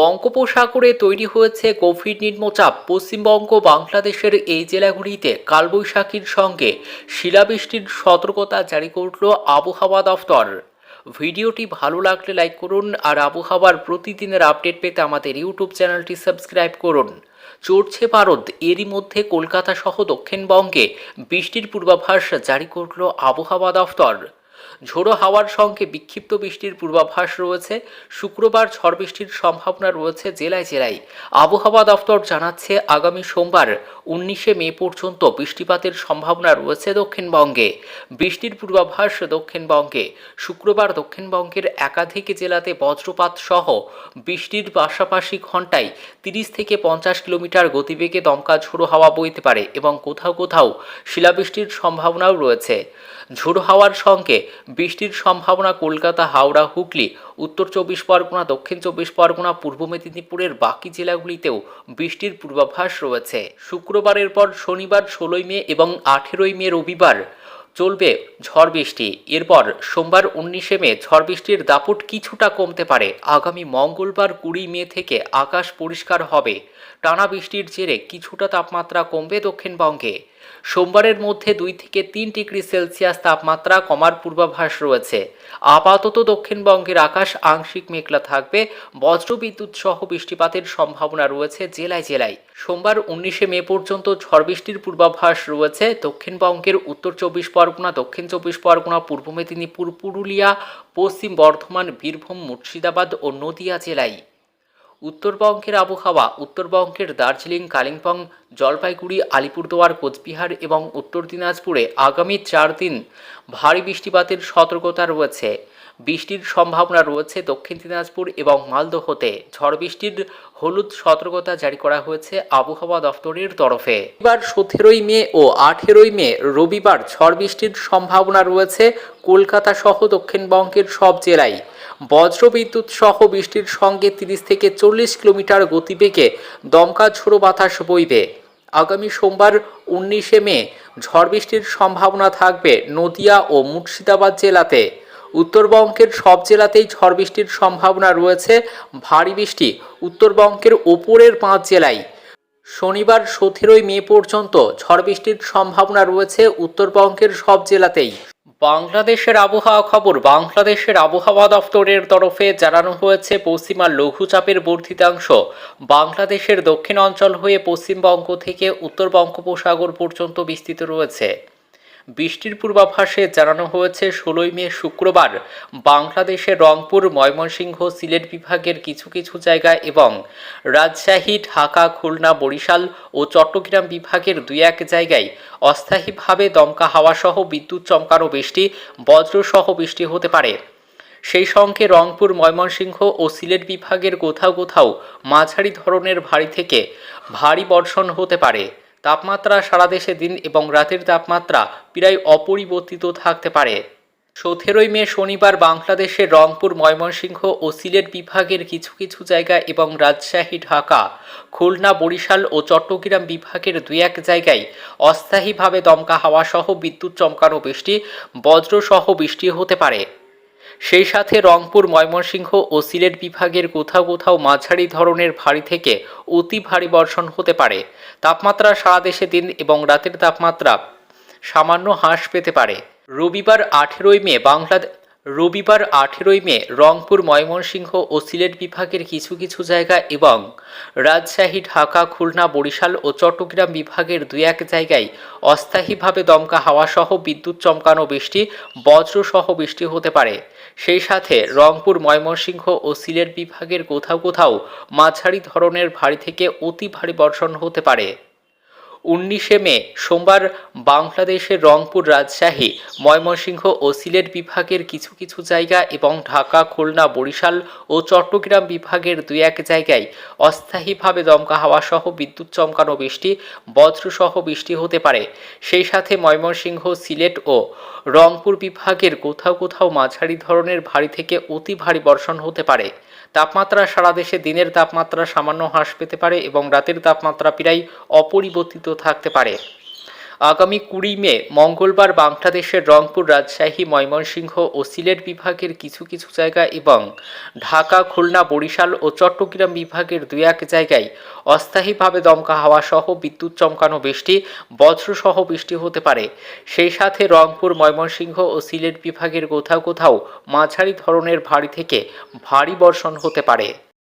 বঙ্গোপসাগরে তৈরি হয়েছে গভীর নিম্নচাপ। পশ্চিমবঙ্গ, বাংলাদেশের এই জেলাগুলিতে কালবৈশাখীর সঙ্গে শিলাবৃষ্টির সতর্কতা জারি করল আবহাওয়া দফতর। ভিডিওটি ভালো লাগলে লাইক করুন আর আবহাওয়ার প্রতিদিনের আপডেট পেতে আমাদের ইউটিউব চ্যানেলটি সাবস্ক্রাইব করুন। চড়ছে ভারত, এরই মধ্যে কলকাতা সহ দক্ষিণবঙ্গে বৃষ্টির পূর্বাভাস জারি করল আবহাওয়া দফতর। ঝোড়ো হাওয়ার সঙ্গে বিক্ষিপ্ত বৃষ্টির পূর্বাভাস রয়েছে। শুক্রবার ঝড় বৃষ্টির সম্ভাবনা রয়েছে জেলায় জেলায়। আবহাওয়া দফতর জানাচ্ছে, আগামী সোমবার উনিশে মে পর্যন্ত বৃষ্টিপাতের সম্ভাবনা রয়েছে দক্ষিণবঙ্গে। বৃষ্টির পূর্বাভাস দক্ষিণবঙ্গে। শুক্রবার দক্ষিণবঙ্গের একাধিক জেলাতে বজ্রপাত সহ বৃষ্টির পাশাপাশি ঘন্টায় তিরিশ থেকে পঞ্চাশ কিলোমিটার গতিবেগে দমকা ঝোড়ো হাওয়া বইতে পারে এবং কোথাও কোথাও শিলাবৃষ্টির সম্ভাবনাও রয়েছে। ঝোড়ো হাওয়ার সঙ্গে বৃষ্টির সম্ভাবনা কলকাতা, হাওড়া, হুগলি, উত্তর চব্বিশ পরগনা, দক্ষিণ চব্বিশ পরগনা, পূর্ব মেদিনীপুরের বাকি জেলাগুলিতেও বৃষ্টির পূর্বাভাস রয়েছে। শুক্রবারের পর শনিবার ষোলোই মে এবং আঠেরোই মে রবিবার চলবে ঝড় বৃষ্টি। এরপর সোমবার উনিশে মে ঝড় বৃষ্টির দাপট কিছুটা কমতে পারে। আগামী মঙ্গলবার কুড়ি মে থেকে আকাশ পরিষ্কার হবে। টানা বৃষ্টির জেরে কিছুটা তাপমাত্রা কমবে দক্ষিণবঙ্গে। সোমবারের মধ্যে দুই থেকে তিন ডিগ্রি সেলসিয়াস তাপমাত্রা কমার পূর্বাভাস রয়েছে। আপাতত দক্ষিণবঙ্গের আকাশ আংশিক মেঘলা থাকবে। বজ্রবিদ্যুৎ সহ বৃষ্টিপাতের সম্ভাবনা রয়েছে জেলায় জেলায়। সোমবার উনিশে মে পর্যন্ত ঝড় বৃষ্টির পূর্বাভাস রয়েছে দক্ষিণবঙ্গের উত্তর চব্বিশ পরগনা, দক্ষিণ চব্বিশ পরগনা, পূর্ব মেদিনীপুর, পুরুলিয়া, পশ্চিম বর্ধমান, বীরভূম, মুর্শিদাবাদ ও নদিয়া জেলায়। উত্তরবঙ্গের আবহাওয়া, উত্তরবঙ্গের দার্জিলিং, কালিম্পং, জলপাইগুড়ি, আলিপুরদুয়ার, কোচবিহার এবং উত্তর দিনাজপুরে আগামী চার দিন ভারী বৃষ্টিপাতের সতর্কতা রয়েছে। বৃষ্টির সম্ভাবনা রয়েছে দক্ষিণ দিনাজপুর এবং মালদহতে। ঝড় বৃষ্টির হলুদ সতর্কতা জারি করা হয়েছে আবহাওয়া দফতরের তরফে। এবার সতেরোই মে ও আঠেরোই মে রবিবার ঝড় বৃষ্টির সম্ভাবনা রয়েছে কলকাতা সহ দক্ষিণবঙ্গের সব জেলায়। বজ্রবিদ্যুৎ সহ বৃষ্টির সঙ্গে তিরিশ থেকে চল্লিশ কিলোমিটার গতিবেগে দমকা ঝোড়ো বাতাস বইবে। আগামী সোমবার উনিশে মে ঝড় বৃষ্টির সম্ভাবনা থাকবে নদিয়া ও মুর্শিদাবাদ জেলাতে। উত্তরবঙ্গের সব জেলাতেই ঝড় বৃষ্টির সম্ভাবনা রয়েছে। ভারী বৃষ্টি উত্তরবঙ্গের ওপরের পাঁচ জেলায়। শনিবার সতেরোই মে পর্যন্ত ঝড় বৃষ্টির সম্ভাবনা রয়েছে উত্তরবঙ্গের সব জেলাতেই। বাংলাদেশের আবহাওয়া খবর, বাংলাদেশের আবহাওয়া দফতরের তরফে জানানো হয়েছে পশ্চিমা লঘুচাপের বর্ধিতাংশ। বাংলাদেশের দক্ষিণ অঞ্চল হয়ে পশ্চিমবঙ্গ থেকে উত্তর বঙ্গোপসাগর পর্যন্ত বিস্তৃত রয়েছে। বৃষ্টির পূর্বাভাসে জানানো হয়েছে, ষোলোই মে শুক্রবার বাংলাদেশের রংপুর, ময়মনসিংহ, সিলেট বিভাগের কিছু কিছু জায়গা এবং রাজশাহী, ঢাকা, খুলনা, বরিশাল ও চট্টগ্রাম বিভাগের দুই এক জায়গায় অস্থায়ীভাবে দমকা হাওয়াসহ বিদ্যুৎ চমকানো বৃষ্টি, বজ্রসহ বৃষ্টি হতে পারে। সেই সঙ্গে রংপুর, ময়মনসিংহ ও সিলেট বিভাগের কোথাও কোথাও মাঝারি ধরনের ভারী থেকে ভারী বর্ষণ হতে পারে। তাপমাত্রা সারা দেশে দিন এবং রাতের তাপমাত্রা প্রায় অপরিবর্তিত থাকতে পারে। সতেরোই মে শনিবার বাংলাদেশের রংপুর, ময়মনসিংহ ও সিলেট বিভাগের কিছু কিছু জায়গা এবং রাজশাহী, ঢাকা, খুলনা, বরিশাল ও চট্টগ্রাম বিভাগের দুই এক জায়গায় অস্থায়ীভাবে দমকা হাওয়াসহ বিদ্যুৎ চমকানো বৃষ্টি, বজ্রসহ বৃষ্টি হতে পারে। সেই সাথে রংপুর, ময়মনসিংহ ও সিলেট বিভাগের কোথাও কোথাও মাঝারি ধরনের ভারী থেকে অতি ভারী বর্ষণ হতে পারে। তাপমাত্রা সারা দেশে দিন এবং রাতের তাপমাত্রা সামান্য হ্রাস পেতে পারে। রবিবার আঠেরোই মে বাংলাদেশ রবিবার আঠেরোই মে, রংপুর, ময়মনসিংহ ও সিলেট বিভাগের কিছু কিছু জায়গা এবং রাজশাহী, ঢাকা, খুলনা, বরিশাল ও চট্টগ্রাম বিভাগের দুই এক জায়গায় অস্থায়ীভাবে দমকা হাওয়াসহ বিদ্যুৎ চমকানো বৃষ্টি, বজ্রসহ বৃষ্টি হতে পারে। সেই সাথে রংপুর, ময়মনসিংহ ও সিলেট বিভাগের কোথাও কোথাও মাঝারি ধরনের ভারী থেকে অতি ভারী বর্ষণ হতে পারে। উনিশে মে, সোমবার বাংলাদেশের রংপুর রাজশাহী, ময়মনসিংহ ও সিলেট বিভাগের কিছু কিছু জায়গা এবং ঢাকা, খুলনা, বরিশাল ও চট্টগ্রাম বিভাগের দুই এক জায়গায় অস্থায়ীভাবে দমকা হাওয়া সহ বিদ্যুৎ চমকানো বৃষ্টি, বজ্রসহ বৃষ্টি হতে পারে। সেই সাথে ময়মনসিংহ, সিলেট ও রংপুর বিভাগের কোথাও কোথাও মাঝারি ধরনের ভারী থেকে অতি ভারী বর্ষণ হতে পারে। তাপমাত্রা সারা দেশে দিনের তাপমাত্রা সামান্য হ্রাস পেতে পারে এবং রাতের তাপমাত্রা প্রায় অপরিবর্তিত থাকতে পারে। আগামী কুড়ি মে, মঙ্গলবার বাংলাদেশের রংপুর রাজশাহী, ময়মনসিংহ ও সিলেট বিভাগের কিছু কিছু জায়গা এবং ঢাকা, খুলনা, বরিশাল ও চট্টগ্রাম বিভাগের দু এক জায়গায় অস্থায়ীভাবে দমকা হাওয়া সহ বিদ্যুৎ চমকানো বৃষ্টি, বজ্রসহ বৃষ্টি হতে পারে। সেই সাথে রংপুর, ময়মনসিংহ ও সিলেট বিভাগের কোথাও কোথাও মাঝারি ধরনের ভারী থেকে ভারী বর্ষণ হতে পারে।